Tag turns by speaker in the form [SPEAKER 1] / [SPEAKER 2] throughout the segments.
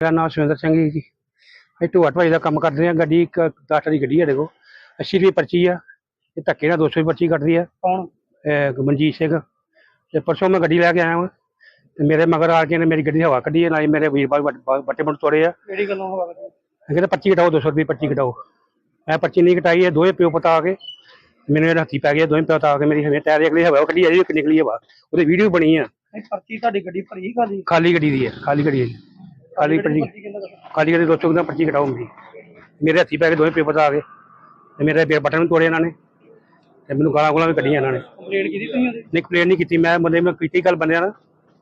[SPEAKER 1] ਮੇਰਾ ਨਾਮ ਸੁਰਿੰਦਰ ਸਿੰਘ ਜੀ। ਜੀ ਅਸੀਂ ਢੋਆ ਢਵਾਈ ਦਾ ਕੰਮ ਕਰਦੇ ਹਾਂ। ਗੱਡੀ ਇੱਕ ਦਸ ਦੀ ਗੱਡੀ ਹੈ ਕੋਲ 80 ਰੁਪਏ ਪਰਚੀ ਆ। ਇਹ ਧੱਕੇ ਨਾਲ 200 ਦੀ ਪਰਚੀ ਕੱਟਦੀ ਆ।
[SPEAKER 2] ਕੌਣ?
[SPEAKER 1] ਇਹ ਮਨਜੀਤ ਸਿੰਘ। ਤੇ ਪਰਸੋਂ ਮੈਂ ਗੱਡੀ ਲੈ ਕੇ ਆਇਆ ਹਾਂ ਤੇ ਮੇਰੇ ਮਗਰ ਆ ਕੇ ਨੇ ਮੇਰੀ ਗੱਡੀ ਦੀ ਹਵਾ ਕੱਢੀ ਹੈ ਨਾਲੇ ਮੇਰੇ ਵੀਰ ਬਾਈ ਬੱਟੇ ਮੁੰਡ ਤੋੜੇ ਆ।
[SPEAKER 2] ਕਿਹੜੀ ਗੱਲੋਂ ਹਵਾ ਕੱਢੀ?
[SPEAKER 1] ਇਹ ਕਹਿੰਦੇ ਪਰਚੀ ਕਟਾਓ 200 ਰੁਪਏ ਪਰਚੀ ਕਟਾਓ। ਮੈਂ ਪਰਚੀ ਨਹੀਂ ਕਟਾਈ ਇਹ ਦੋਵੇਂ ਪਿਓ ਪਤਾ ਆ ਕੇ ਮੈਨੂੰ ਇਹਦੇ ਹੱਥੀ ਪੈ ਗਿਆ ਦੋਵੇਂ ਪਿਓ ਪਤਾ ਆ ਕੇ ਮੇਰੀ ਹਵੇਂ ਟਾਇਰ ਦੀ ਅਗਲੀ ਹਵਾ ਕੱਢੀ ਆ। ਜੀ ਇੱਕ ਨਿਕਲੀ ਹਵਾ। ਉਹਦੀ ਵੀਡੀਓ ਬਣੀ ਆ।
[SPEAKER 2] ਪਰਚੀ ਤੁਹਾਡੀ ਗੱਡੀ ਭਰੀ ਖਾਲੀ?
[SPEAKER 1] ਖਾਲੀ ਗੱਡੀ ਦੀ ਹੈ ਖਾਲੀ ਗੱਡੀ ਹੈ ਜੀ ਖਾਲੀ ਪਰਚੀ
[SPEAKER 2] ਪਰਚੀ ਕਿੰਨਾ ਦਾ
[SPEAKER 1] ਖਾਲੀ ਗੱਡੀ ਦੋਸਤੋਂ ਦਾ ਪਰਚੀ ਕਟਾਓ ਮੇਰੀ ਮੇਰੇ ਹੱਥੀ ਪੈ ਕੇ ਦੋਵੇਂ ਪੇਪਰ ਆ ਗਏ ਤੇ ਮੇਰੇ ਬੇ- ਬਟਨ ਵੀ ਤੋੜੇ ਇਹਨਾਂ ਨੇ ਤੇ ਮੈਨੂੰ ਗਾਲਾਂ ਗੋਲਾਂ ਵੀ ਕੱਢੀਆਂ ਇਹਨਾਂ ਨੇ।
[SPEAKER 2] ਕੰਪਲੇਂਟ ਕੀਤੀ ਤੁਸੀਂ ਉਹਦੀ?
[SPEAKER 1] ਨਹੀਂ ਕੰਪਲੇਂਟ ਨਹੀਂ ਕੀਤੀ। ਮੈਂ ਬੰਦੇ ਨੂੰ ਕੀਤੀ ਗੱਲ ਬੰਦਿਆਂ ਨਾਲ।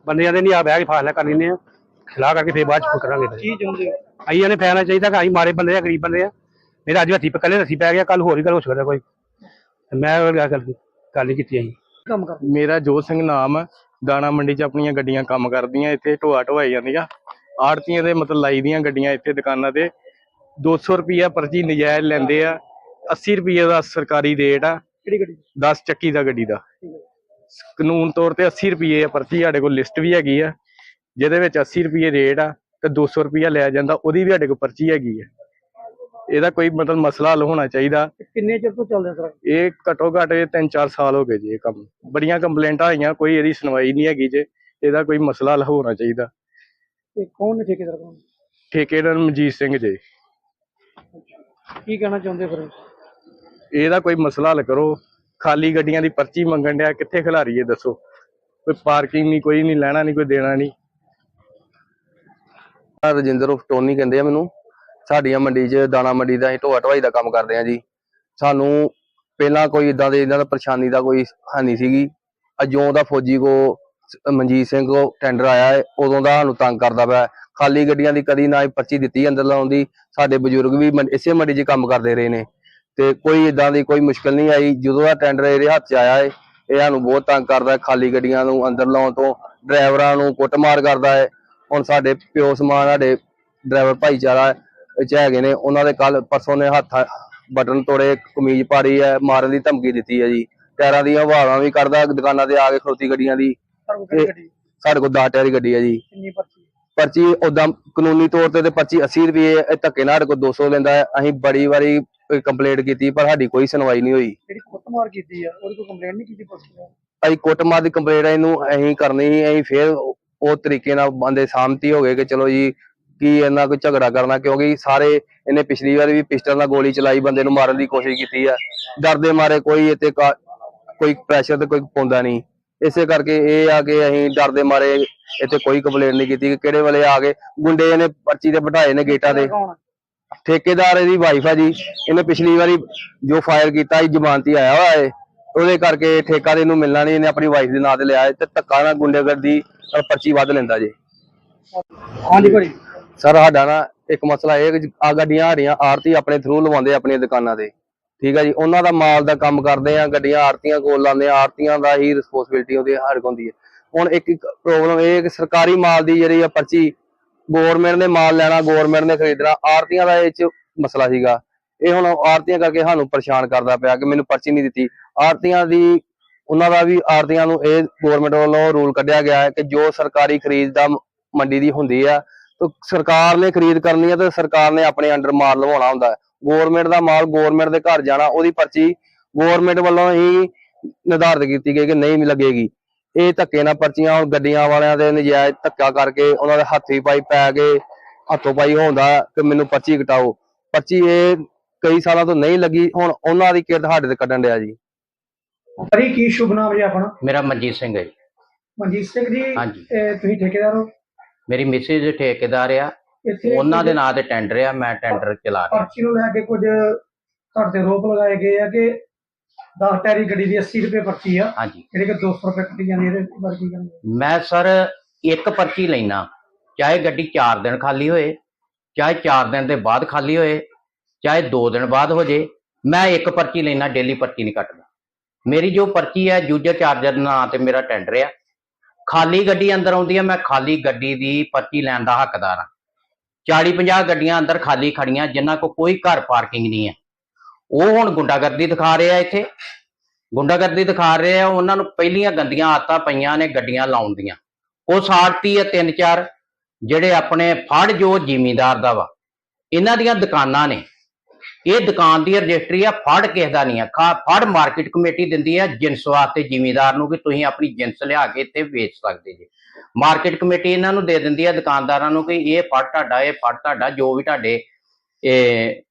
[SPEAKER 1] ਬੰਦਿਆਂ ਦੇ ਨਹੀਂ ਆ ਬਹਿ ਕੇ ਫਾਸਲਾ ਕਰ ਲੈਂਦੇ ਆ। ਖਿਲਾ ਕਰਕੇ ਫੇਰ ਬਾਅਦ ਚ ਕਰਾਂਗੇ ਫਿਰ।
[SPEAKER 2] ਕੀ ਚਾਹੁੰਦੇ ਹੋ?
[SPEAKER 1] ਆਈਆਂ ਨੇ ਫੈਸਲਾ ਚਾਹੀਦਾ ਕਿ ਅਸੀਂ ਮਾਰੇ ਬੰਦੇ ਆ ਗਰੀਬ ਬੰਦੇ ਆ। ਮੇਰਾ ਅੱਜ ਹੱਥੀ ਪੈ ਕੱਲੇ ਹੱਥੀ ਪੈ ਗਿਆ ਕੱਲ ਹੋਰ ਹੀ ਗੱਲ ਹੋ ਸਕਦਾ ਕੋਈ। ਤੇ ਮੈਂ ਉਹ ਗੱਲ ਗੱਲ ਨਹੀਂ ਕੀਤੀ
[SPEAKER 2] ਕੰਮ ਕਰ
[SPEAKER 3] ਮੇਰਾ ਜੋਤ ਸਿੰਘ ਨਾਮ ਦਾਣਾ ਮੰਡੀ 'ਚ ਆਪਣੀਆਂ ਗੱਡੀਆਂ ਕੰਮ ਕਰਦੀਆਂ ਇੱਥੇ ਢੋਆ ਢਵਾਈ ਜਾਂਦੀਆਂ। ਆੜਤੀਆਂ ਦੇ ਮਤਲਬ ਲਾਈ ਦੀਆਂ ਗੱਡੀਆਂ ਇੱਥੇ ਦੁਕਾਨਾਂ ਤੇ। 200 ਰੁਪਿਆ ਪਰਚੀ ਨਜਾਇਜ਼ ਲੈਂਦੇ ਆ। 80 ਰੁਪਏ ਦਾ ਸਰਕਾਰੀ ਰੇਟ ਆ।
[SPEAKER 2] ਕਿਹੜੀ ਗੱਡੀ?
[SPEAKER 3] 10 ਚੱਕੀ ਦਾ ਗੱਡੀ ਦਾ। ਕਾਨੂੰਨ ਤੌਰ ਤੇ 80 ਰੁਪਏ ਆ ਪਰਚੀ ਸਾਡੇ ਕੋਲ ਲਿਸਟ ਵੀ ਹੈਗੀ ਆ। ਜਿਹਦੇ ਵਿੱਚ 80 ਰੁਪਏ ਰੇਟ ਆ ਤੇ 200 ਰੁਪਿਆ ਲਿਆ ਜਾਂਦਾ ਉਹਦੀ ਵੀ ਸਾਡੇ ਕੋਲ ਪਰਚੀ ਹੈਗੀ ਆ। ਇਹਦਾ ਕੋਈ ਮਤਲਬ ਮਸਲਾ ਹੱਲ ਹੋਣਾ ਚਾਹੀਦਾ।
[SPEAKER 2] ਕਿੰਨੇ ਚਿਰ ਤੋਂ ਚੱਲਦਾ ਸਰ?
[SPEAKER 3] ਇਹ ਘੱਟੋ ਘੱਟ ਇਹ 3-4 ਸਾਲ ਹੋ ਗਏ ਜੀ ਇਹ ਕੰਮ। ਬੜੀਆਂ ਕੰਪਲੇਂਟਾਂ ਆਈਆਂ ਕੋਈ ਇਹਦੀ ਸੁਣਵਾਈ ਨਹੀਂ ਹੈਗੀ ਜੇ। ਇਹਦਾ ਕੋਈ ਮਸਲਾ ਹੱਲ ਹੋਣਾ ਚਾਹੀਦਾ।
[SPEAKER 2] ਤੇ ਕੌਣ ਨੇ ਠੇਕੇਦਾਰ ਕੌਣ
[SPEAKER 3] ਠੇਕੇਦਾਰ ਮਨਜੀਤ ਸਿੰਘ ਜੀ।
[SPEAKER 2] ਕੀ ਕਹਿਣਾ ਚਾਹੁੰਦੇ ਫਿਰ?
[SPEAKER 3] ਇਹਦਾ ਕੋਈ ਮਸਲਾ ਹੱਲ ਕਰੋ। ਖਾਲੀ ਗੱਡੀਆਂ ਦੀ ਪਰਚੀ ਮੰਗਣ ਡਿਆ ਕਿੱਥੇ ਖਿਲਾਰੀਏ ਦੱਸੋ? ਕੋਈ ਪਾਰਕਿੰਗ ਨਹੀਂ ਕੋਈ ਨਹੀਂ ਲੈਣਾ ਨਹੀਂ ਕੋਈ ਦੇਣਾ ਨਹੀਂ।
[SPEAKER 4] ਰਜਿੰਦਰ ਉਰਫ ਟੋਨੀ ਕਹਿੰਦੇ ਆ ਮੈਨੂੰ। ਸਾਡੀਆਂ ਮੰਡੀ 'ਚ ਦਾਣਾ ਮੰਡੀ ਦਾ ਅਸੀਂ ਢੋਆ ਢਵਾਈ ਦਾ ਕੰਮ ਕਰਦੇ ਆ ਜੀ। ਸਾਨੂੰ ਪਹਿਲਾਂ ਕੋਈ ਇਦਾਂ ਦੇ ਇਹਨਾਂ ਦਾ ਪਰੇਸ਼ਾਨੀ ਦਾ ਕੋਈ ਹਾਨੀ ਸੀਗੀ। ਅਜੋਂ ਦਾ ਫੌਜੀ ਕੋ ਮਨਜੀਤ ਸਿੰਘ ਕੋ ਟੈਂਡਰ ਆਇਆ ਹੈ ਉਦੋਂ ਦਾ ਸਾਨੂੰ ਤੰਗ ਕਰਦਾ ਪਿਆ ਖਾਲੀ ਗੱਡੀਆਂ ਦੀ ਕਦੀ ਨਾ ਹੀ ਪਰਚੀ ਦਿੱਤੀ ਅੰਦਰ ਲਾਉਣ ਦੀ। ਸਾਡੇ ਬਜ਼ੁਰਗ ਵੀ ਇਸੇ ਮੰਡੀ 'ਚ ਕੰਮ ਕਰਦੇ ਰਹੇ ਨੇ। ਤੇ ਕੋਈ ਇਦਾਂ ਦੀ ਕੋਈ ਮੁਸ਼ਕਲ ਨਹੀਂ ਆਈ। ਜਦੋਂ ਦਾ ਟੈਂਡਰ ਇਹਦੇ ਹੱਥ 'ਚ ਆਇਆ ਹੈ ਇਹ ਸਾਨੂੰ ਬਹੁਤ ਤੰਗ ਕਰਦਾ ਖਾਲੀ ਗੱਡੀਆਂ ਨੂੰ ਅੰਦਰ ਲਾਉਣ ਤੋਂ, ਡਰਾਈਵਰਾਂ ਨੂੰ ਕੁੱਟਮਾਰ ਕਰਦਾ ਹੈ ਹੁਣ ਸਾਡੇ ਪਿਓ ਸਮਾਨ, ਸਾਡੇ ਡਰਾਈਵਰ ਭਾਈਚਾਰਾ ਚ ਹੈਗੇ ਨੇ। ਉਹਨਾਂ ਦੇ ਕੱਲ ਪਰਸੋਂ ਨੇ ਹੱਥ ਬਟਨ ਤੋੜੇ, ਕਮੀਜ਼ ਪਾੜੀ ਹੈ ਮਾਰਨ ਦੀ ਧਮਕੀ ਦਿੱਤੀ ਹੈ ਜੀ। ਟਾਇਰਾਂ ਦੀਆਂ ਹਵਾਵਾਂ ਵੀ ਕੱਢਦਾ, ਦੁਕਾਨਾਂ ਤੇ ਆ ਕੇ ਖਲੋਤੀ ਗੱਡੀਆਂ ਦੀ। ਸਾਡੇ ਕੋਲ 10 ਟਾਇਰ ਦੀ ਗੱਡੀ ਹੈ ਜੀ।
[SPEAKER 2] ਕਿੰਨੀ ਪਰਚੀ
[SPEAKER 4] ਪਰਚੀ ਉਦਾਂ ਕਾਨੂੰਨੀ ਤੌਰ ਤੇ ਤੇ ਪਰਚੀ 80 ਰੁਪਏ ਇਹ ਧੱਕੇ ਨਾਲ ਸਾਡੇ ਕੋਲ 200 ਲੈਂਦਾ ਹੈ। ਅਸੀਂ ਬੜੀ ਵਾਰੀ ਕੰਪਲੇਂਟ ਕੀਤੀ ਪਰ ਸਾਡੀ ਕੋਈ ਸੁਣਵਾਈ ਨਹੀਂ ਹੋਈ।
[SPEAKER 2] ਜਿਹੜੀ ਕੁੱਟਮਾਰ ਕੀਤੀ ਆ ਉਹਦੀ ਕੋਈ ਕੰਪਲੇਂਟ ਨਹੀਂ ਕੀਤੀ ਪੁਲਿਸ ਨੇ?
[SPEAKER 4] ਅਸੀਂ ਕੁੱਟਮਾਰ ਦੀ ਕੰਪਲੇਂਟ ਇਹਨੂੰ ਅਸੀਂ ਕਰਨੀ ਸੀ ਅਸੀਂ ਫੇਰ ਉਹ ਤਰੀਕੇ ਨਾਲ ਬੰਦੇ ਸਾਹਮਤੀ ਹੋ ਗਏ ਕਿ ਚਲੋ ਜੀ ਕੀ ਇਹਨਾਂ ਕੋਈ ਝਗੜਾ ਕਰਨਾ ਕਿਉਂਕਿ ਸਾਰੇ ਇਹਨੇ ਪਿਛਲੀ ਵਾਰ ਵੀ ਪਿਸਟਲ ਨਾਲ ਗੋਲੀ ਚਲਾਈ ਬੰਦੇ ਨੂੰ ਮਾਰਨ ਦੀ ਕੋਸ਼ਿਸ਼ ਕੀਤੀ ਆ। ਡਰਦੇ ਮਾਰੇ ਕੋਈ ਇੱਥੇ ਕੋਈ ਪ੍ਰੈਸ਼ਰ ਤੇ ਕੋਈ ਪਾਉਂਦਾ ਨਹੀਂ। ਇਸੇ ਕਰਕੇ ਇਹ ਆ ਕਿ ਅਸੀਂ ਡਰਦੇ ਮਾਰੇ ਇੱਥੇ ਕੋਈ ਕੰਪਲੇਂਟ ਨਹੀਂ ਕੀਤੀ ਕਿ ਕਿਹੜੇ ਵੇਲੇ ਆ ਗਏ ਗੁੰਡੇ ਇਹਨੇ ਪਰਚੀ ਤੇ ਬਿਠਾਏ ਨੇ ਗੇਟਾਂ
[SPEAKER 2] ਆ?
[SPEAKER 4] ਠੇਕੇਦਾਰ ਇਹਦੀ ਵਾਈਫ ਆ ਜੀ ਇਹਨੇ ਪਿਛਲੀ ਵਾਰੀ ਜੋ ਫਾਇਰ ਕੀਤਾ ਸੀ ਜ਼ਮਾਨਤੀ ਆਇਆ ਹੋਇਆ ਏ ਉਹਦੇ ਕਰਕੇ ਠੇਕਾ ਦੇ ਇਹਨੂੰ ਮਿਲਣਾ ਨਹੀਂ ਇਹਨੇ ਆਪਣੀ ਵਾਈਫ ਦੇ ਨਾਂ ਤੇ ਲਿਆ ਤੇ ਧੱਕਾ ਨਾਲ ਗੁੰਡੇਗਰਦੀ ਪਰਚੀ ਵੱਧ ਲੈਂਦਾ ਜੀ।
[SPEAKER 2] ਹਾਂਜੀ ਭਾਈ
[SPEAKER 4] ਸਰ ਸਾਡਾ ਨਾ ਇੱਕ ਮਸਲਾ ਇਹ ਕਿ ਆ ਗੱਡੀਆਂ ਸਾਡੀਆਂ ਆਰਤੀ ਆਪਣੇ ਥਰੂ ਲਵਾਉਂਦੇ ਆਪਣੀਆਂ ਦੁਕਾਨਾਂ ਤੇ। ਠੀਕ ਹੈ ਜੀ, ਉਹਨਾਂ ਦਾ ਮਾਲ ਦਾ ਕੰਮ ਕਰਦੇ ਆ, ਗੱਡੀਆਂ ਆਰਤੀਆਂ ਕੋਲ ਲਾਉਂਦੇ ਆ ਆਰਤੀਆਂ ਦਾ ਹੀ ਰਿਸਪੌਂਸਿਬਿਲਟੀ ਉਹਦੀ ਹਰ ਹੁੰਦੀ ਹੈ ਹੁਣ ਇੱਕ ਪ੍ਰੋਬਲਮ ਇਹ ਹੈ ਕਿ ਸਰਕਾਰੀ ਮਾਲ ਦੀ ਜਿਹੜੀ ਆ ਪਰਚੀ ਗਵਰਨਮੈਂਟ ਨੇ ਮਾਲ ਲੈਣਾ ਗਵਰਨਮੈਂਟ ਨੇ ਖਰੀਦਣਾ ਆਰਤੀਆਂ ਦਾ ਇਹ ਚ ਮਸਲਾ ਸੀਗਾ। ਇਹ ਹੁਣ ਆਰਤੀਆਂ ਕਰਕੇ ਸਾਨੂੰ ਪਰੇਸ਼ਾਨ ਕਰਦਾ ਪਿਆ ਕਿ ਮੈਨੂੰ ਪਰਚੀ ਨਹੀਂ ਦਿੱਤੀ। ਆਰਤੀਆਂ ਦੀ, ਉਹਨਾਂ ਦਾ ਵੀ ਆਰਤੀਆਂ ਨੂੰ ਇਹ ਗਵਰਨਮੈਂਟ ਵੱਲੋਂ ਰੂਲ ਕੱਢਿਆ ਗਿਆ ਹੈ ਕਿ ਜੋ ਸਰਕਾਰੀ ਖਰੀਦ ਦਾ ਮੰਡੀ ਦੀ ਹੁੰਦੀ ਆ ਸਰਕਾਰ ਨੇ ਖਰੀਦ ਕਰਨੀ ਹੈ ਤੇ ਸਰਕਾਰ ਨੇ ਆਪਣੇ ਅੰਡਰ ਮਾਲ ਲਵਾਉਣਾ ਹੁੰਦਾ ਹੈ। ਗਵਰਨਮੈਂਟ ਦਾ ਮਾਲ ਗਵਰਨਮੈਂਟ ਦੇ ਘਰ ਜਾਣਾ ਉਹਦੀ ਪਰਚੀ ਗਵਰਨਮੈਂਟ ਵੱਲੋਂ ਹੀ ਨਿਰਧਾਰਿਤ ਕੀਤੀ ਗਈ ਕਿ ਨਹੀਂ ਲੱਗੇਗੀ। ਇਹ ਧੱਕੇ ਨਾਲ ਪਰਚੀਆਂ ਹੁਣ ਗੱਡੀਆਂ ਵਾਲਿਆਂ ਦੇ ਨਜਾਇਜ਼ ਧੱਕਾ ਕਰਕੇ ਉਹਨਾਂ ਦੇ ਹੱਥੀ ਪਾਈ ਪੈ ਕੇ ਹੱਥੋਂ ਪਾਈ ਹੁੰਦਾ ਕਿ ਮੈਨੂੰ ਪਰਚੀ ਕਟਾਓ। ਪਰਚੀ ਇਹ ਕਈ ਸਾਲਾਂ ਤੋਂ ਨਹੀਂ ਲੱਗੀ ਹੁਣ ਉਹਨਾਂ ਦੀ ਕਿਰਤ ਸਾਡੇ ਤੇ ਕੱਢਣ ਡਿਆ ਜੀ।
[SPEAKER 2] ਭਾਈ ਕੀ ਸ਼ੁਭ ਨਾਮ ਜੀ ਆਪਣਾ?
[SPEAKER 5] ਮੇਰਾ ਮਨਜੀਤ ਸਿੰਘ ਹੈ ਜੀ।
[SPEAKER 2] ਮਨਜੀਤ ਸਿੰਘ ਜੀ ਤੁਸੀਂ ਠੇਕੇਦਾਰ ਹੋ?
[SPEAKER 5] ਮੇਰੀ ਮਿਸਿਸ ਠੇਕੇਦਾਰ ਆ
[SPEAKER 2] ਇੱਥੇ
[SPEAKER 5] ਉਹਨਾਂ ਦੇ ਨਾਂ ਤੇ ਟੈਂਡਰ ਆ ਮੈਂ ਟੈਂਡਰ ਚਲਾ ਰਿਹਾ।
[SPEAKER 2] ਪਰਚੀ ਨੂੰ ਲੈ ਕੇ ਕੁਝ ਤੁਹਾਡੇ ਤੇ ਰੋਪ ਲਗਾਏ ਗਏ ਆ ਕਿ 10 ਟੈਰੀ ਗੱਡੀ ਦੀ 80 ਰੁਪਏ ਪਰਚੀ ਆ
[SPEAKER 5] ਹਾਂਜੀ।
[SPEAKER 2] ਜਿਹੜੇ ਕਿ 200 ਰੁਪਏ ਕੱਟੀ ਜਾਂਦੀ ਇਹਦੇ ਬਾਰੇ ਕੀ ਕਹਿੰਦੇ
[SPEAKER 5] ਮੈਂ ਸਰ ਇੱਕ ਪਰਚੀ ਲੈਣਾ ਚਾਹੇ ਗੱਡੀ 4 ਦਿਨ ਖਾਲੀ ਹੋਏ ਚਾਹੇ 4 ਦਿਨ ਦੇ ਬਾਅਦ ਖਾਲੀ ਹੋਏ ਚਾਹੇ 2 ਦਿਨ ਬਾਅਦ ਹੋ ਜੇ ਮੈਂ ਇੱਕ ਪਰਚੀ ਲੈਣਾ ਡੇਲੀ ਪਰਚੀ ਨਹੀਂ ਕੱਟਦਾ। ਮੇਰੀ ਜੋ ਪਰਚੀ ਹੈ ਯੂਜ਼ਰ ਚਾਰਜਰ ਨਾਂ ਤੇ ਮੇਰਾ ਟੈਂਡਰ ਆ ਖਾਲੀ ਗੱਡੀ ਅੰਦਰ ਆਉਂਦੀ ਹੈ ਮੈਂ ਖਾਲੀ ਗੱਡੀ ਦੀ ਪਰਚੀ ਲੈਣ ਦਾ ਹੱਕਦਾਰ ਹਾਂ। 40 50 ਗੱਡੀਆਂ ਅੰਦਰ ਖਾਲੀ ਖੜੀਆਂ, ਜਿਨ੍ਹਾਂ ਕੋ ਕੋਈ ਘਰ ਪਾਰਕਿੰਗ ਨਹੀਂ ਹੈ। ਉਹ ਹੁਣ ਗੁੰਡਾਗਰਦੀ ਦਿਖਾ ਰਹੇ ਆ ਇੱਥੇ। ਗੁੰਡਾਗਰਦੀ ਦਿਖਾ ਰਹੇ ਆ, ਉਹਨਾਂ ਨੂੰ ਪਹਿਲੀਆਂ ਗੰਦੀਆਂ ਆਦਤਾਂ ਪਈਆਂ ਨੇ ਗੱਡੀਆਂ ਲਾਉਣ ਦੀਆਂ। ਉਹ ਸਾੜਤੀ ਹੈ ਤਿੰਨ ਚਾਰ, ਜਿਹੜੇ ਆਪਣੇ ਫੜ ਜੋ ਜ਼ਿਮੀਂਦਾਰ ਦਾ ਵਾ। ਇਹਨਾਂ ਦੀਆਂ ਦੁਕਾਨਾਂ ਨੇ। ਇਹ ਦੁਕਾਨ ਦੀ ਰਜਿਸਟਰੀ ਆ, ਫੜ ਕਿਸੇ ਦਾ ਨਹੀਂ ਆ। ਫੜ ਮਾਰਕੀਟ ਕਮੇਟੀ ਦਿੰਦੀ ਆ ਜਿੰਸ ਵਾਸਤੇ ਜਿਮੀਦਾਰ ਨੂੰ ਕਿ ਤੁਸੀਂ ਆਪਣੀ ਜਿੰਸ ਲਿਆ ਕੇ ਇੱਥੇ ਵੇਚ ਸਕਦੇ ਜੀ। ਮਾਰਕੀਟ ਕਮੇਟੀ ਇਹਨਾਂ ਨੂੰ ਦੇ ਦਿੰਦੀ ਆ, ਦੁਕਾਨਦਾਰਾਂ ਨੂੰ ਕਿ ਇਹ ਫੜ ਤੁਹਾਡਾ, ਇਹ ਫੜ ਤੁਹਾਡਾ, ਜੋ ਵੀ ਤੁਹਾਡੇ, ਇਹ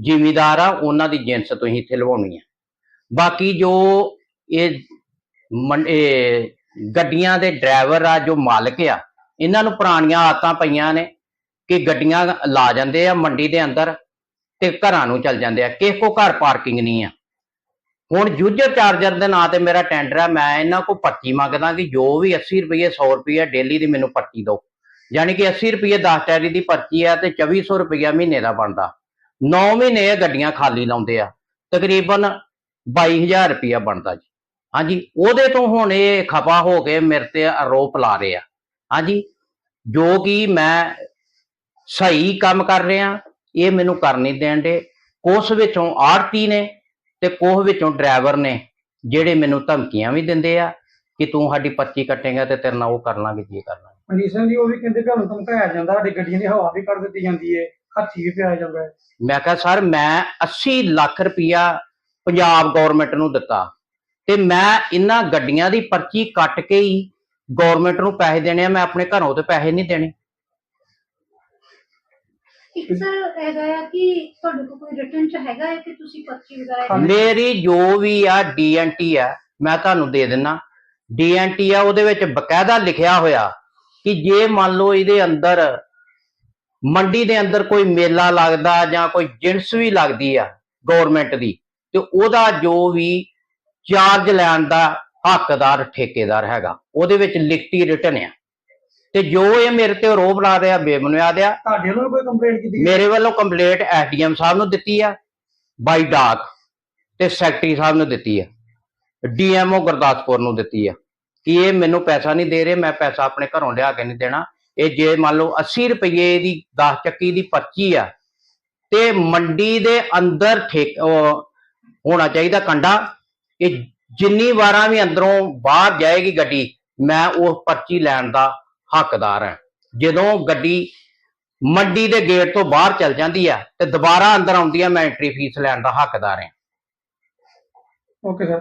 [SPEAKER 5] ਜ਼ਿਮੀਂਦਾਰ ਆ, ਉਹਨਾਂ ਦੀ ਜਿੰਸ ਤੁਸੀਂ ਇੱਥੇ ਲਵਾਉਣੀ ਆ। ਬਾਕੀ ਜੋ ਇਹ ਮੰ- ਇਹ ਗੱਡੀਆਂ ਦੇ ਡਰਾਈਵਰ ਆ, ਜੋ ਮਾਲਕ ਆ, ਇਹਨਾਂ ਨੂੰ ਪੁਰਾਣੀਆਂ ਆਦਤਾਂ ਪਈਆਂ ਨੇ ਕਿ ਗੱਡੀਆਂ ਲਾ ਜਾਂਦੇ ਆ ਮੰਡੀ ਦੇ ਅੰਦਰ। ਤੇ ਘਰਾਂ ਨੂੰ ਚੱਲ ਜਾਂਦੇ ਆ। ਕਿਸੇ ਕੋ ਘਰ ਪਾਰਕਿੰਗ ਨਹੀਂ ਆ। ਹੁਣ ਯੂਜ਼ਰ ਚਾਰਜਰ ਦੇ ਨਾਂ ਤੇ ਮੇਰਾ ਟੈਂਡਰ ਆ, ਮੈਂ ਇਹਨਾਂ ਕੋ ਪਰਚੀ ਮੰਗਦਾ ਕਿ ਜੋ ਵੀ 80 ਰੁਪਏ 100 ਰੁਪਏ ਡੇਲੀ ਦੀ ਮੈਨੂੰ ਪਰਚੀ ਦਿਓ। ਯਾਨੀ ਕਿ 80 ਰੁਪਏ 10 ਟੈਰੀ ਦੀ ਪਰਚੀ ਆ ਤੇ 2400 ਰੁਪਏ ਮਹੀਨੇ ਦਾ ਬਣਦਾ। 9 ਮਹੀਨੇ ਇਹ ਗੱਡੀਆਂ ਖਾਲੀ ਲਾਉਂਦੇ ਆ। ਤਕਰੀਬਨ 22000 ਰੁਪਇਆ ਬਣਦਾ ਜੀ। ਹਾਂਜੀ, ਉਹਦੇ ਤੋਂ ਹੁਣ ਇਹ ਖਪਾ ਹੋ ਕੇ ਮੇਰੇ ਤੇ ਆਰੋਪ ਲਾ ਰਹੇ ਆ। ਹਾਂਜੀ, ਜੋ ਕਿ ਮੈਂ ਸਹੀ ਕੰਮ ਕਰ ਰਿਹਾ ਇਹ ਮੈਨੂੰ ਕਰ ਨਹੀਂ ਦੇਣ ਦੇ। ਕੁਛ ਵਿੱਚੋਂ ਆੜਤੀ ਨੇ ਤੇ ਕੁਛ ਵਿੱਚੋਂ ਡਰਾਈਵਰ ਨੇ ਜਿਹੜੇ ਮੈਨੂੰ ਧਮਕੀਆਂ ਵੀ ਦਿੰਦੇ ਆ ਕਿ ਤੂੰ ਸਾਡੀ ਪਰਚੀ ਕੱਟੇਗਾ ਤੇ ਤੇਰੇ ਨਾਲ ਉਹ ਕਰ ਲਾਂਗੇ ਜੀ ਕਰ ਲਾਂਗੇ।
[SPEAKER 2] ਮਨੀਸ਼ ਸਿੰਘ ਜੀ ਉਹ ਵੀ ਕਹਿੰਦੇ ਘਰੋਂ ਧਮਕਾਇਆ ਜਾਂਦਾ ਸਾਡੀ ਗੱਡੀਆਂ ਦੀ ਹਵਾ ਵੀ ਕੱਢ ਦਿੱਤੀ ਜਾਂਦੀ ਹੈ ਹੱਥੀ ਵੀ ਪਿਆਇਆ ਜਾਂਦਾ ਹੈ
[SPEAKER 5] ਮੈਂ ਕਿਹਾ ਸਰ ਮੈਂ 80 ਲੱਖ ਰੁਪਇਆ ਪੰਜਾਬ ਗਵਰਨਮੈਂਟ ਨੂੰ ਦਿੱਤਾ ਤੇ ਮੈਂ ਇਹਨਾਂ ਗੱਡੀਆਂ ਦੀ ਪਰਚੀ ਕੱਟ ਕੇ ਹੀ ਗਵਰਨਮੈਂਟ ਨੂੰ ਪੈਸੇ ਦੇਣੇ ਆ ਮੈਂ ਆਪਣੇ ਘਰੋਂ ਤੇ ਪੈਸੇ ਨਹੀਂ ਦੇਣੇ।
[SPEAKER 6] ਇੱਕ ਸਰ ਹੈਗਾ ਆ ਕਿ ਤੁਹਾਡੇ ਕੋਲ ਕੋਈ ਰਿਟਰਨ ਚ ਹੈਗਾ ਹੈ ਕਿ ਤੁਸੀਂ ਪਰਚੀ ਵਗੈਰਾ
[SPEAKER 5] ਮੇਰੀ ਜੋ ਵੀ ਆ ਡੀਐਨਟੀ ਆ ਮੈਂ ਤੁਹਾਨੂੰ ਦੇ ਦਿੰਨਾ। ਡੀਐਨਟੀ ਆ ਉਹਦੇ ਵਿੱਚ ਬਕਾਇਦਾ ਲਿਖਿਆ ਹੋਇਆ ਕਿ ਜੇ ਮੰਨ ਲਓ ਇਹਦੇ ਅੰਦਰ ਮੰਡੀ ਦੇ ਅੰਦਰ ਕੋਈ ਮੇਲਾ ਲੱਗਦਾ ਜਾਂ ਕੋਈ ਜਿਣਸ ਵੀ ਲੱਗਦੀ ਆ ਗਵਰਨਮੈਂਟ ਦੀ ਤੇ ਉਹਦਾ ਜੋ ਵੀ ਚਾਰਜ ਲੈਣ ਦਾ ਹੱਕਦਾਰ ਠੇਕੇਦਾਰ ਹੈਗਾ ਉਹਦੇ ਵਿੱਚ ਲਿਖਤੀ ਰਿਟਨ ਆ। ਤੇ ਜੋ ਇਹ ਮੇਰੇ ਤੇ ਆਰੋਪ ਲਾ ਰਿਹਾ ਬੇਬੁਨਿਆਦ ਆ
[SPEAKER 2] ਤੁਹਾਡੇ ਵੱਲੋਂ ਕੋਈ ਕੰਪਲੇਂਟ ਕੀਤੀ ਗਈ?
[SPEAKER 5] ਮੇਰੇ ਵੱਲੋਂ ਕੰਪਲੇਂਟ ਐਸਡੀਐਮ ਸਾਹਿਬ ਨੂੰ ਦਿੱਤੀ ਆ ਬਾਈ ਡਾਕ ਤੇ ਸੈਕਟਰੀ ਸਾਹਿਬ ਨੂੰ ਦਿੱਤੀ ਆ ਡੀਐਮਓ ਗੁਰਦਾਸਪੁਰ ਨੂੰ ਦਿੱਤੀ ਆ ਕਿ ਇਹ ਮੈਨੂੰ ਪੈਸਾ ਨਹੀਂ ਦੇ ਰਹੇ ਮੈਂ ਪੈਸਾ ਆਪਣੇ ਘਰੋਂ ਲਿਆ ਕੇ ਨਹੀਂ ਦੇਣਾ ਇਹ ਜੇ ਮੰਨ ਲਓ 80 ਰੁਪਏ ਦੀ 10 ਚੱਕੀ ਦੀ ਪਰਚੀ ਆ ਤੇ ਮੰਡੀ ਦੇ ਅੰਦਰ ਠੇਕ ਉਹ ਹੋਣਾ ਚਾਹੀਦਾ ਕੰਡਾ ਇਹ ਜਿੰਨੀ ਵਾਰਾਂ ਵੀ ਅੰਦਰੋਂ ਬਾਹਰ ਜਾਏਗੀ ਗੱਡੀ ਮੈਂ ਉਹ ਪਰਚੀ ਲੈਣ ਦਾ ਹੱਕਦਾਰ ਹੈ। ਜਦੋਂ ਗੱਡੀ ਮੰਡੀ ਦੇ ਗੇਟ ਤੋਂ ਬਾਹਰ ਚਲ ਜਾਂਦੀ ਆ ਤੇ ਦੁਬਾਰਾ ਅੰਦਰ ਆਉਂਦੀ ਆ ਮੈਂ ਐਂਟਰੀ ਫੀਸ ਲੈਣ ਦਾ ਹੱਕਦਾਰ ਹਾਂ।
[SPEAKER 2] Okay sir